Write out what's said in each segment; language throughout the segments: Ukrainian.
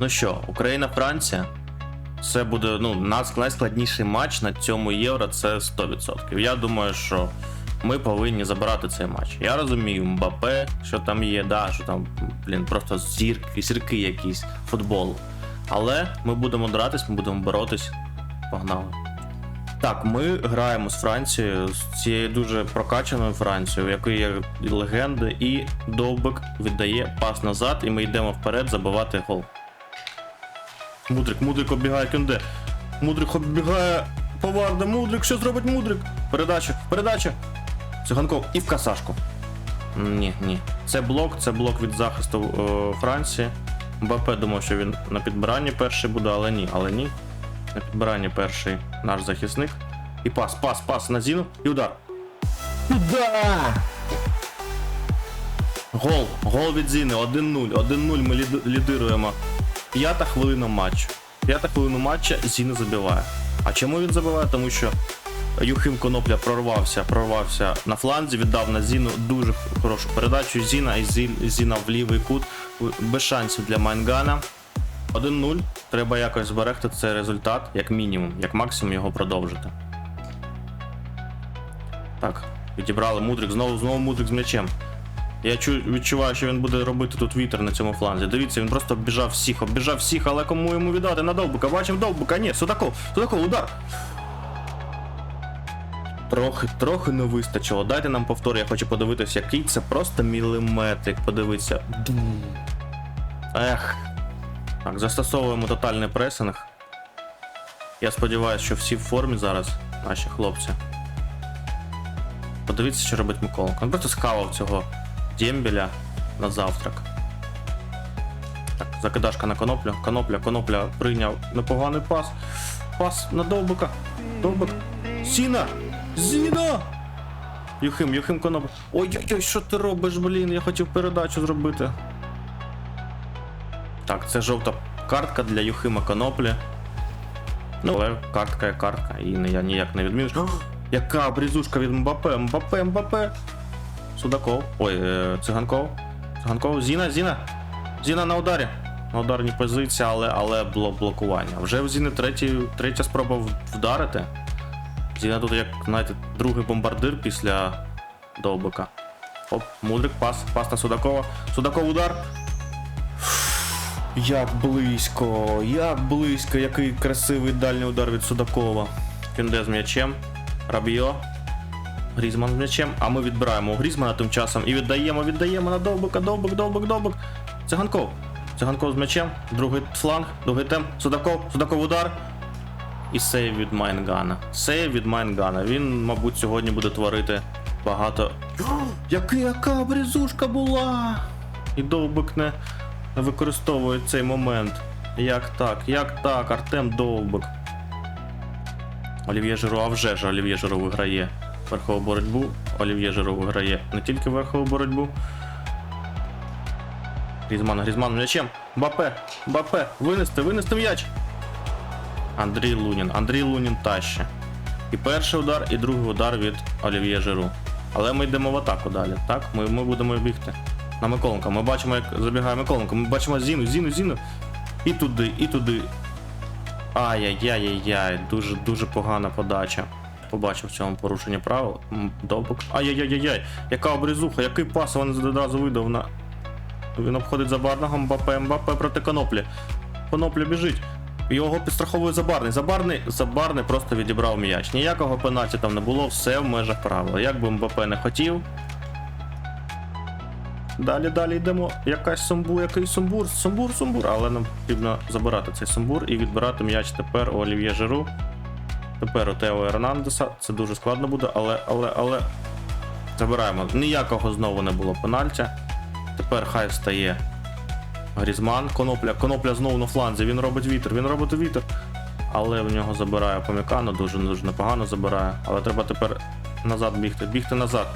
Ну що, Україна-Франція. Це буде ну, найскладніший матч на цьому євро, це 100%. Я думаю, що ми повинні забирати цей матч. Я розумію, Мбапе, що там є, да, що там, блін, просто зірки, зірки якісь футболу. Але ми будемо дратись, ми будемо боротись. Погнали. Так, ми граємо з Францією, з цією дуже прокачаною Францією, у якої є легенди, і довбик віддає пас назад, і ми йдемо вперед забивати гол. Мудрик, Мудрик оббігає кюнде. Мудрик оббігає Поварда. Мудрик, що зробить Мудрик? Передача, передача. Циганков і в касашку. Ні, ні. Це блок, це блок від захисту е, Франції. Мбапе думав, що він на підбиранні перший буде, але ні, але ні. На підбиранні перший наш захисник. І пас, пас, пас на Зіну і удар. Да! Гол, гол від Зіни, 1-0. 1-0 ми лідируємо. П'ята хвилина матчу. П'ята хвилина матча Зіна забиває. А чому він забиває? Тому що Юхим Конопля прорвався, прорвався на фланзі, віддав на Зіну дуже хорошу передачу. Зіна і Зіна в лівий кут. Без шансів для Майнгана. 1-0. Треба якось зберегти цей результат, як мінімум, як максимум його продовжити. Так, відібрали Мудрик, знову знову Мудрик з м'ячем. Я чу, відчуваю, що він буде робити тут вітер на цьому фланзі. Дивіться, він просто обіжав всіх, обіжав всіх, але кому йому віддати на довбука? Бачив довбука, ні, Судаков, Судаков, удар. Трохи, трохи не вистачило. Дайте нам повтор, я хочу подивитися, який це просто міліметрик. Подивитися. Дум. Ех. Так, застосовуємо тотальний пресинг. Я сподіваюся, що всі в формі зараз, наші хлопці. Подивіться, що робить Микола. Він просто схавав цього дембеля на завтрак. Так, закидашка на коноплю. Конопля, конопля прийняв непоганий пас. Пас на довбика. Довбик. Зіна! Зіна! Юхим, Юхим конопля. Ой-ой-ой, що ти робиш, блін? Я хотів передачу зробити. Так, це жовта картка для Юхима Коноплі. Ну, але картка є картка, і я ніяк не відміниш. Яка брізушка від Мбапе, Мбапе, Мбапе. Судаков. Ой, е, циганков. Циганков. Зіна, Зіна. Зіна на ударі. На ударній позиції, але, але було блокування. Вже в Зіни третій, третя спроба вдарити. Зіна тут як, знаєте, другий бомбардир після довбика. Оп, мудрик, пас, пас на Судакова. Судаков удар. Як близько, як близько, який красивий дальній удар від Судакова. Кюнде з м'ячем. Рабіо. Грізман з м'ячем. А ми відбираємо у Грізмана тим часом і віддаємо, віддаємо на довбика, довбик, довбик, довбик. Циганков. Циганков з м'ячем. Другий фланг, другий темп. Судаков, Судаков удар. І сейв від Майнгана. Сейв від Майнгана. Він, мабуть, сьогодні буде творити багато. Яка, яка брізушка була! І довбик не використовує цей момент. Як так? Як так? Артем Довбик. Олів'є Жиру, а вже ж Олів'є Жиру виграє верхову боротьбу. Олів'є Жиру виграє не тільки верхову боротьбу. Грізман, Грізман м'ячем. Бапе, Бапе, винести, винести м'яч. Андрій Лунін. Андрій Лунін таще. І перший удар, і другий удар від Олів'є Жиру. Але ми йдемо в атаку далі. Так? Ми, ми будемо бігти. На Миколенка. Ми бачимо, як забігає Миколенко. Ми бачимо Зіну, Зіну, Зіну. І туди, і туди. Ай-яй-яй-яй-яй, дуже дуже погана подача. Побачив в цьому порушення правил. М, Довбик. Ай-яй-яй-яй, яка обрізуха, який пас він одразу видав на. Він обходить забарного Мбапе, Мбапе проти коноплі. Конопля біжить. Його підстраховує забарний. Забарний, забарний просто відібрав м'яч. Ніякого пенаті там не було, все в межах правил. Як би Мбапе не хотів. Далі, далі йдемо. Якась сумбур, який сумбур, сумбур, сумбур. Але нам потрібно забирати цей сумбур і відбирати м'яч тепер у Олів'є Жиру. Тепер у Тео Ернандеса. Це дуже складно буде, але, але, але. Забираємо. Ніякого знову не було пенальті. Тепер хай встає Грізман. Конопля. Конопля знову на фланзі. Він робить вітер, він робить вітер. Але в нього забирає помікано, дуже дуже непогано забирає. Але треба тепер назад бігти. Бігти назад.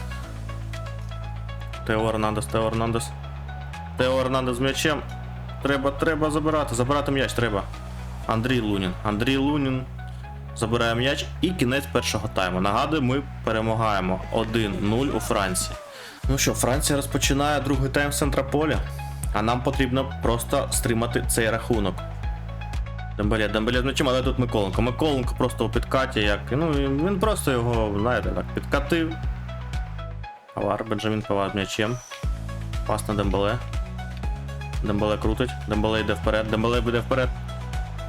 Тео Ернандес, Тео Ернандес. Тео Ернандес з м'ячем. Треба, треба забирати. Забирати м'яч треба. Андрій Лунін. Андрій Лунін забирає м'яч і кінець першого тайму. Нагадую, ми перемагаємо 1-0 у Франції. Ну що, Франція розпочинає другий тайм з центра поля. А нам потрібно просто стримати цей рахунок. Дембеле, Дембеле з м'ячем, але тут Миколенко. Миколенко просто у підкаті, як. Ну, він просто його, знаєте, так, підкатив. Павар, Бенджамін Павар з м'ячем. Пас на Дембеле. Дембеле крутить, Дембеле йде вперед, Дембеле йде вперед.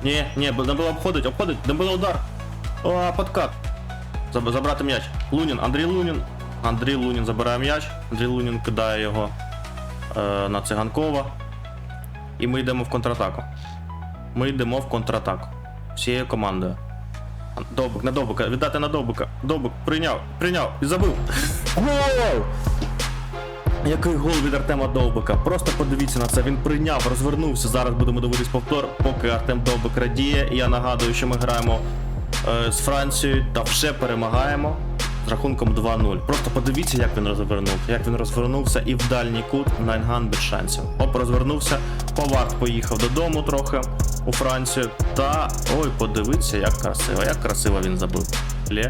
Ні, ні, Дембеле обходить, обходить, Дембеле удар. О, подкат. Забрати м'яч. Лунін, Андрій Лунін. Андрій Лунін забирає м'яч. Андрій Лунін кидає його е, на циганкова. І ми йдемо в контратаку. Ми йдемо в контратаку. Всією командою. Довбик, на Довбика, віддати на Довбика. Довбик прийняв, прийняв і забив. Гол! Який гол від Артема Довбика. Просто подивіться на це. Він прийняв, розвернувся. Зараз будемо дивитись повтор, поки Артем Довбик радіє. Я нагадую, що ми граємо е, з Францією та вже перемагаємо з рахунком 2-0. Просто подивіться, як він розвернув. Як він розвернувся і в дальній кут Найнган без шансів. Оп, розвернувся. Повард поїхав додому трохи у Францію. Та ой, подивіться, як красиво, як красиво він забив. Лє.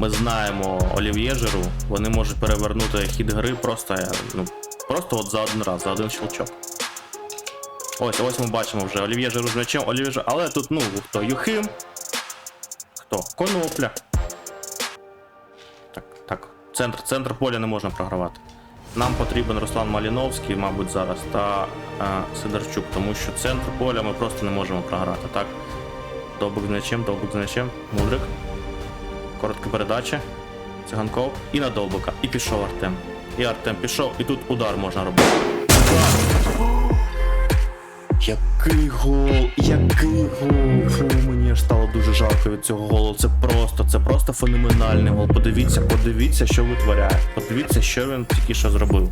Ми знаємо Олів'є Жиру, вони можуть перевернути хід гри просто, е, ну, просто от за один раз, за один щелчок. Ось, ось ми бачимо вже Олів'є Жиру з м'ячем, Олів'є Жиру, але тут, ну, хто? Юхим. Хто? Конопля. Так, так. Центр, центр поля не можна програвати. Нам потрібен Руслан Маліновський, мабуть, зараз, та е, Сидорчук, тому що центр поля ми просто не можемо програти. Так. Довбик з м'ячем, довбик з м'ячем, мудрик. Коротка передача. Циганков і на Довбика. І пішов Артем. І Артем пішов, і тут удар можна робити. Який гол! Який гол! Фу, мені аж стало дуже жалко від цього голу. Це просто, це просто феноменальний гол. Подивіться, подивіться, що витворяє. Подивіться, що він тільки що зробив.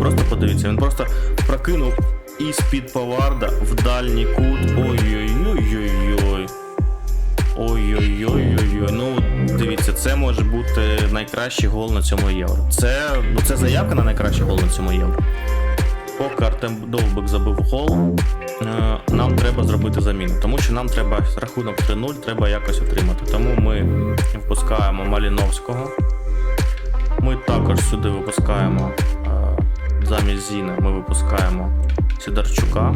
Просто подивіться, він просто прокинув із під Паварда в дальній кут. Ой-ой-ой-ой-ой. Ой-ой-ой-ой-ой. Ну, дивіться, це може бути найкращий гол на цьому євро. Це, ну, це заявка на найкращий гол на цьому євро. Поки Артем Довбик забив гол, е, нам треба зробити заміну. Тому що нам треба рахунок 3-0, треба якось отримати. Тому ми випускаємо Маліновського. Ми також сюди випускаємо е, замість Зіна, ми випускаємо Сидорчука.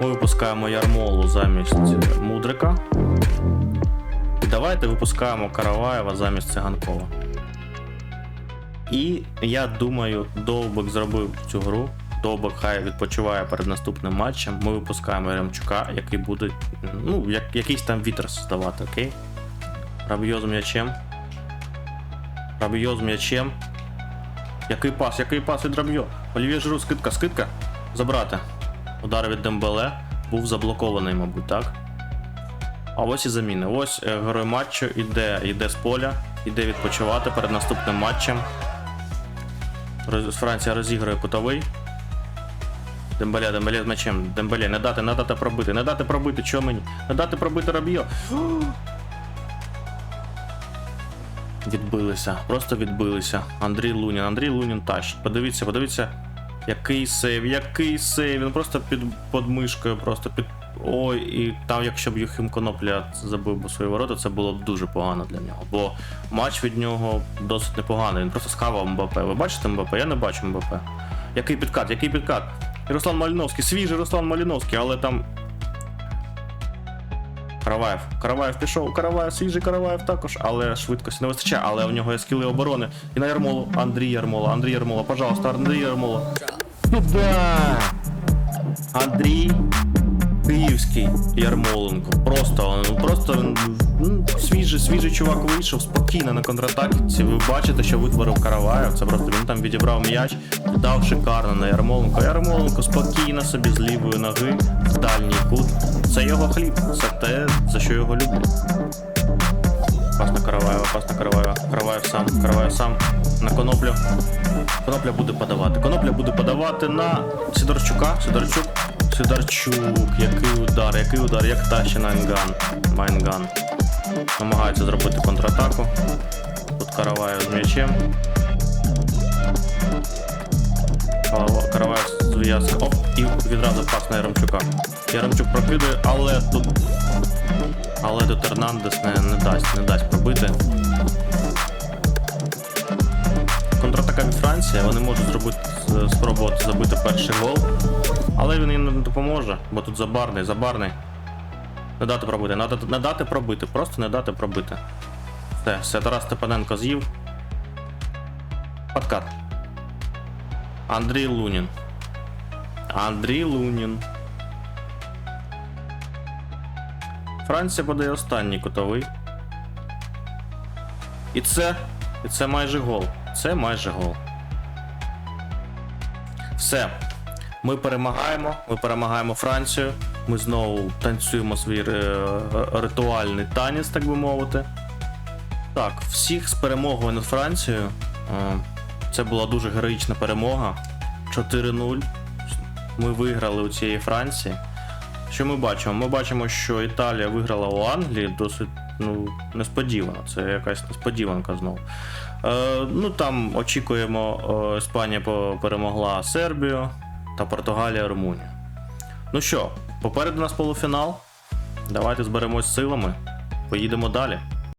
Ми випускаємо Ярмолу замість Мудрика. І давайте випускаємо Караваєва замість Циганкова. І я думаю, Довбик зробив цю гру. Довбик хай відпочиває перед наступним матчем. Ми випускаємо Ремчука, який буде, ну, як, якийсь там вітер здавати, окей? Рабьо з м'ячем. Рабьо з м'ячем. Який пас, який пас від Рабьо? Олів'є Жиру, скидка, скидка. Забрати. Удар від Дембеле був заблокований, мабуть, так? А ось і заміни. Ось е, герой матчу іде, іде з поля, іде відпочивати перед наступним матчем. Франція розігрує кутовий. Дембеле, Дембеле з м'ячем. Дембеле, не дати, не дати пробити, не дати пробити, що мені? Не дати пробити Рабіо. Відбилися, просто відбилися. Андрій Лунін, Андрій Лунін тащить. Подивіться, подивіться, який сейв, який сейв. Він просто під подмишкою, просто під. Ой, і там, якщо б Юхим Конопля забив би свої ворота, це було б дуже погано для нього. Бо матч від нього досить непоганий. Він просто схавав МБП. Ви бачите МБП? Я не бачу МБП. Який підкат, який підкат? Руслан Маліновський, свіжий Руслан Маліновський, але там. Караваєв. Караваєв пішов, Караваєв, свіжий Караваєв також, але швидкості не вистачає, але у нього є скіли оборони. І на Ярмолу. Андрій Ярмола, Андрій Ярмола, пожалуйста, Андрій Ярмола. Туда! Андрій Київський Ярмоленко. Просто, ну просто ну, свіжий, свіжий чувак вийшов спокійно на контратаці. Ви бачите, що витворив Караваєв. Це просто він там відібрав м'яч, дав шикарно на Ярмоленко. Ярмоленко спокійно собі з лівої ноги в дальній кут. Це його хліб, це те, за що його люблять. Пас на Караваєва, пас на Караваєва. Караваєв сам, Караваєв сам на коноплю. Конопля буде подавати. Конопля буде подавати на Сидорчука. Сидорчук. Сидорчук. Який удар, який удар, як тащі Майнган. Майнган. Намагається зробити контратаку. Тут Караваєв з м'ячем. Карава- Караваєв зв'язка. Оп, і відразу пас на Яремчука. Яремчук прокидує, але тут. Але тут Ернандес не, не дасть, не дасть пробити. контратака від Франції, вони можуть зробити спробувати забити перший гол. Але він їм не допоможе, бо тут забарний, забарний. Не дати пробити, не дати, не дати пробити, просто не дати пробити. Все, все, Тарас Степаненко з'їв. Подкат. Андрій Лунін. Андрій Лунін. Франція подає останній кутовий. І це. І це майже гол. Це майже гол. Все. Ми перемагаємо. Ми перемагаємо Францію. Ми знову танцюємо свій е, ритуальний танець, так би мовити. Так, всіх з перемогою над Францією. Е, Це була дуже героїчна перемога. 4-0. Ми виграли у цієї Франції. Що ми бачимо? Ми бачимо, що Італія виграла у Англії досить ну, несподівано. Це якась несподіванка знову. Е, ну там очікуємо, е, Іспанія перемогла Сербію та Португалія Румунію. Ну що, попереду нас полуфінал. Давайте зберемось силами. Поїдемо далі.